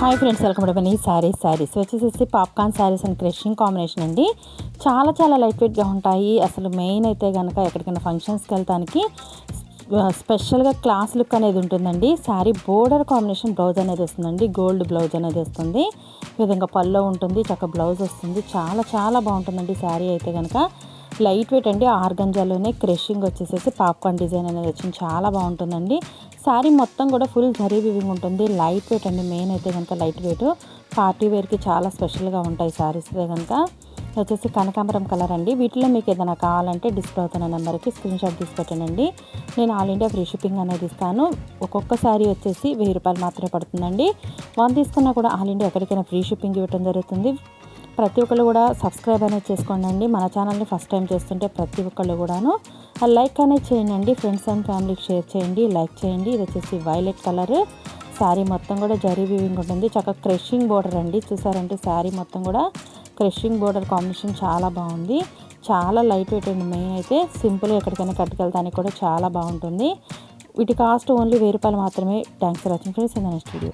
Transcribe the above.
Hi friends welcome to ఈ శారీస్ శారీస్ వచ్చేసేసి popcorn saris and crushing combination అండి. చాలా చాలా లైట్ వెయిట్గా ఉంటాయి. అసలు మెయిన్ అయితే కనుక ఎక్కడికైనా ఫంక్షన్స్కి వెళ్తానికి స్పెషల్గా క్లాస్ లుక్ అనేది ఉంటుందండి. శారీ బోర్డర్ కాంబినేషన్ బ్లౌజ్ అనేది వస్తుందండి. గోల్డ్ బ్లౌజ్ అనేది వస్తుంది. ఈ విధంగా పల్లో ఉంటుంది చక్క బ్లౌజ్ వస్తుంది. చాలా చాలా బాగుంటుందండి శారీ అయితే కనుక లైట్ వెయిట్ అండి ఆర్గంజాలోనే క్రషింగ్ వచ్చేసేసి పాప్కార్న్ డిజైన్ అనేది వచ్చింది. చాలా బాగుంటుందండి. శారీ మొత్తం కూడా ఫుల్ జరీ వివింగ్ ఉంటుంది. లైట్ వెయిట్ అండి మెయిన్ అయితే కనుక లైట్ వెయిట్. పార్టీ వేర్కి చాలా స్పెషల్గా ఉంటాయి శారీస్ కనుక. వచ్చేసి కనకాంబరం కలర్ అండి. వీటిలో మీకు ఏదైనా కావాలంటే డిస్ప్లే అవుతున్న నెంబర్కి స్క్రీన్ షాట్ తీసి పెట్టండి. నేను ఆల్ ఇండియా ఫ్రీ షిప్పింగ్ అనేది ఇస్తాను. ఒక్కొక్క శారీ వచ్చేసి వెయ్యి రూపాయలు మాత్రమే పడుతుందండి. వన్ తీసుకున్నా కూడా ఆల్ ఇండియా ఎక్కడికైనా ఫ్రీ షిప్పింగ్ ఇవ్వడం జరుగుతుంది. ప్రతి ఒక్కళ్ళు కూడా సబ్స్క్రైబ్ అనేది చేసుకోండి మన ఛానల్ని ఫస్ట్ టైం చేస్తుంటే ప్రతి ఒక్కళ్ళు కూడాను లైక్ అనేది చేయండి ఫ్రెండ్స్ అండ్ ఫ్యామిలీకి షేర్ చేయండి లైక్ చేయండి. ఇది వచ్చేసి వైలెట్ కలర్. శారీ మొత్తం కూడా జరీ వీవింగ్ ఉంటుంది. చక్కగా క్రషింగ్ బోర్డర్ అండి. చూసారంటే శారీ మొత్తం కూడా క్రషింగ్ బోర్డర్ కాంబినేషన్ చాలా బాగుంది. చాలా లైట్ వెయిట్ అండి మెయిన్ అయితే. సింపుల్ ఎక్కడికైనా కట్టుకెళ్తానికి కూడా చాలా బాగుంటుంది. వీటి కాస్ట్ ఓన్లీ వెయ్యి రూపాయలు మాత్రమే. Thanks for watching. Friends in next video.